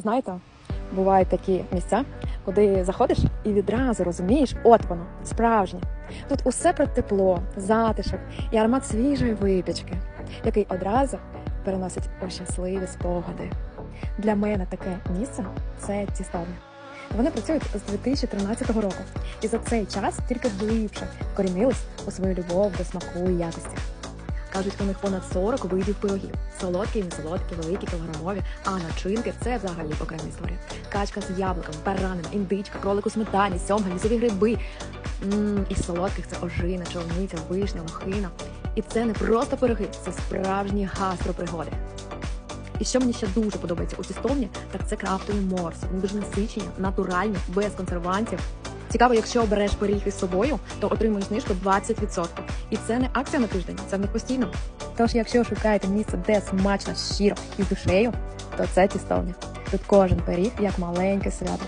Знаєте, бувають такі місця, куди заходиш і відразу розумієш, от воно, справжнє. Тут усе про тепло, затишок і аромат свіжої випічки, який одразу переносить у щасливі спогади. Для мене таке місце це тістовня. Вони працюють з 2013 року, і за цей час тільки глибше вкорінились у свою любов до смаку і якості. Кажуть, у них понад 40 видів пирогів. Солодкі, несолодкі, великі, кілограмові, а начинки це взагалі окрема історія. Качка з яблуком, баранина, індичка, кролик у сметані, сьомга, лісові гриби. М, Із солодких це ожина, човниця, вишня, лохина. І це не просто пироги, це справжні гастропригоди. І що мені ще дуже подобається у тістовні, так це крафтові морси. Вони дуже насичені, натуральні, без консервантів. Цікаво, якщо обереш пиріг із собою, то отримуєш знижку 20%. І це не акція на тиждень, це них постійно. Тож, якщо шукаєте місце, де смачно, щиро і душею, то це тістовня. Тут кожен пиріг як маленьке свято.